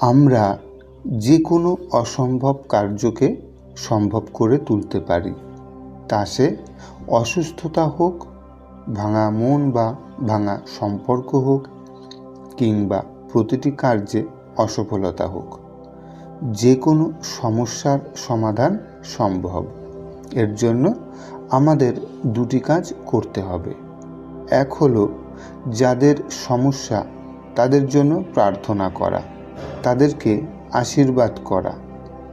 আমরা যে কোনো অসম্ভব কার্যকে সম্ভব করে তুলতে পারি। তা সে অসুস্থতা হোক, ভাঙা মন বা ভাঙা সম্পর্ক হোক, কিংবা প্রতিটি কার্যে অসফলতা হোক যে কোনো সমস্যার সমাধান সম্ভব। এর জন্য আমাদের দুটি কাজ করতে হবে। এক হলো, যাদের সমস্যা, তাদের জন্য প্রার্থনা করা। তাদেরকে আশীর্বাদ করা।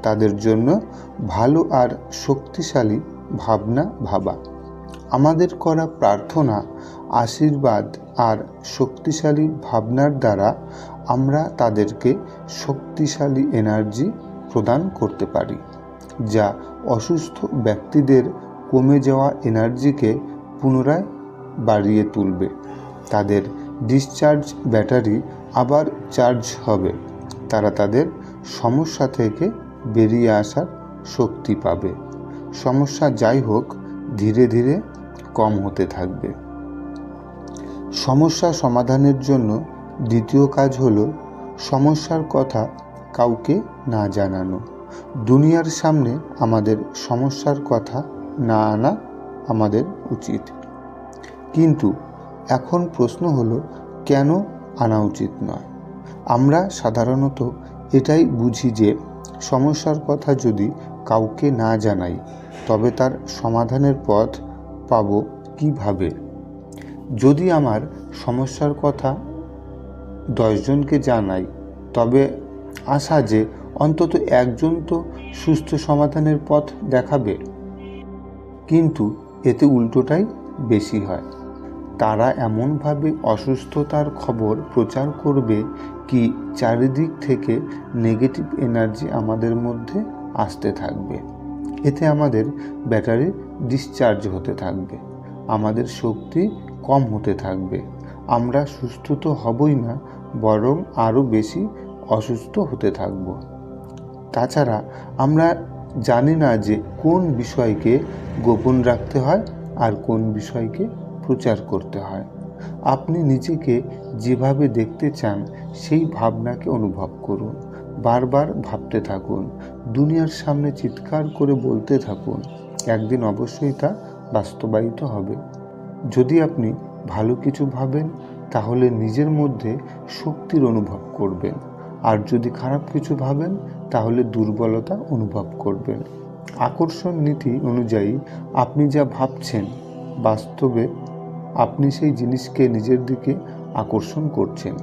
তাদের জন্য ভালো আর শক্তিশালী ভাবনা ভাবা। আমাদের করা প্রার্থনা, আশীর্বাদ আর শক্তিশালী ভাবনার দ্বারা আমরা তাদেরকে শক্তিশালী এনার্জি প্রদান করতে পারি, যা অসুস্থ ব্যক্তিদের কমে যাওয়া এনার্জিকে পুনরায় বাড়িয়ে তুলবে। তাদের ডিসচার্জ ব্যাটারি আবার চার্জ হবে। তারা তাদের সমস্যা থেকে বেরিয়ে আসার শক্তি পাবে। সমস্যা যাই হোক, ধীরে ধীরে কম হতে থাকবে। সমস্যা সমাধানের জন্য দ্বিতীয় কাজ হল সমস্যার কথা কাউকে না জানানো। দুনিয়ার সামনে আমাদের সমস্যার কথা না আনা আমাদের উচিত। কিন্তু এখন প্রশ্ন হলো, কেন আনা উচিত নয়? আমরা সাধারণত এটাই বুঝি যে সমস্যার কথা যদি কাউকে না জানাই, তবে তার সমাধানের পথ পাবো কীভাবে? যদি আমার সমস্যার কথা দশজনকে জানাই, তবে আশা যে অন্তত একজন তো সুস্থ সমাধানের পথ দেখাবে। কিন্তু এতে উল্টোটাই বেশি হয়। তারা এমনভাবে অসুস্থতার খবর প্রচার করবে কি চারিদিক থেকে নেগেটিভ এনার্জি আমাদের মধ্যে আসতে থাকবে। এতে আমাদের ব্যাটারি ডিসচার্জ হতে থাকবে। আমাদের শক্তি কম হতে থাকবে। আমরা সুস্থ তো হবই না, বরং আরও বেশি অসুস্থ হতে থাকব। তাছাড়া আমরা জানি না যে কোন বিষয়কে গোপন রাখতে হয় আর কোন বিষয়কে প্রচার করতে হয়। আপনি নিজেকে যেভাবে দেখতে চান, সেই ভাবনাকে অনুভব করুন। বারবার ভাবতে থাকুন। দুনিয়ার সামনে চিৎকার করে বলতে থাকুন। একদিন অবশ্যই তা বাস্তবায়িত হবে। যদি আপনি ভালো কিছু ভাবেন, তাহলে নিজের মধ্যে শক্তির অনুভব করবেন। আর যদি খারাপ কিছু ভাবেন, তাহলে দুর্বলতা অনুভব করবেন। আকর্ষণ নীতি অনুযায়ী আপনি যা ভাবছেন, বাস্তবে আপনি সেই জিনিসকে নিজের দিকে আকর্ষণ করছেন।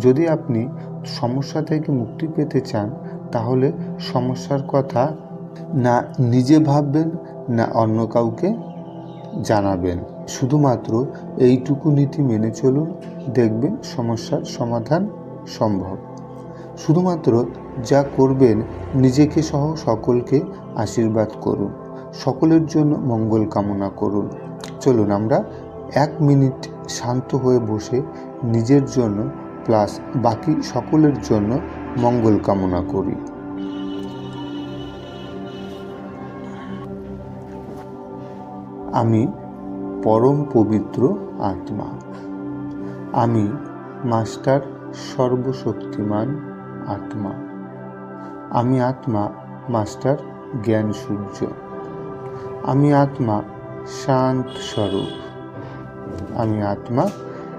যদি আপনি সমস্যা থেকে মুক্তি পেতে চান, তাহলে সমস্যার কথা না নিজে ভাববেন, না অন্য কাউকে জানাবেন। শুধুমাত্র এইটুকু নীতি মেনে চলুন, দেখবেন সমস্যার সমাধান সম্ভব। শুধুমাত্র যা করবেন, নিজেকে সহ সকলকে আশীর্বাদ করুন। সকলের জন্য মঙ্গল কামনা করুন। চলুন আমরা এক মিনিট শান্ত হয়ে বসে নিজের জন্য প্লাস বাকি সকলের জন্য মঙ্গল কামনা করি। আমি পরম পবিত্র আত্মা। আমি মাস্টার সর্বশক্তিমান আত্মা। আমি আত্মা মাস্টার জ্ঞান সূর্য। আমি আত্মা শান্ত স্বরূপ। আমি আত্মা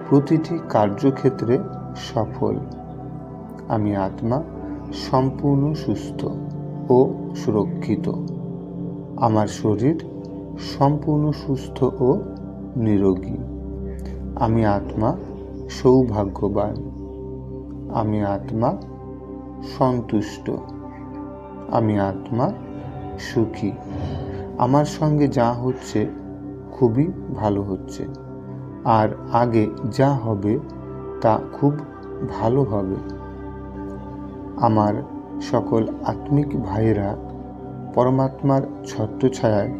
প্রতিটি কার্যক্ষেত্রে সফল। আমি আত্মা সম্পূর্ণ সুস্থ ও সুরক্ষিত। আমার শরীর সম্পূর্ণ সুস্থ ও নিরোগী। আমি আত্মা সৌভাগ্যবান। আমি আত্মা সন্তুষ্ট। আমি আত্মা সুখী। আমার সঙ্গে যা হচ্ছে খুবই ভালো হচ্ছে। আর আগে যা হবে তা খুব ভালো হবে। আমার সকল আত্মিক ভাইয়েরা, পরমাত্মার ছত্রছায়ায়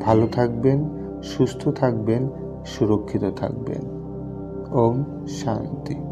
ভালো থাকবেন, সুস্থ থাকবেন, সুরক্ষিত থাকবেন। ওম শান্তি।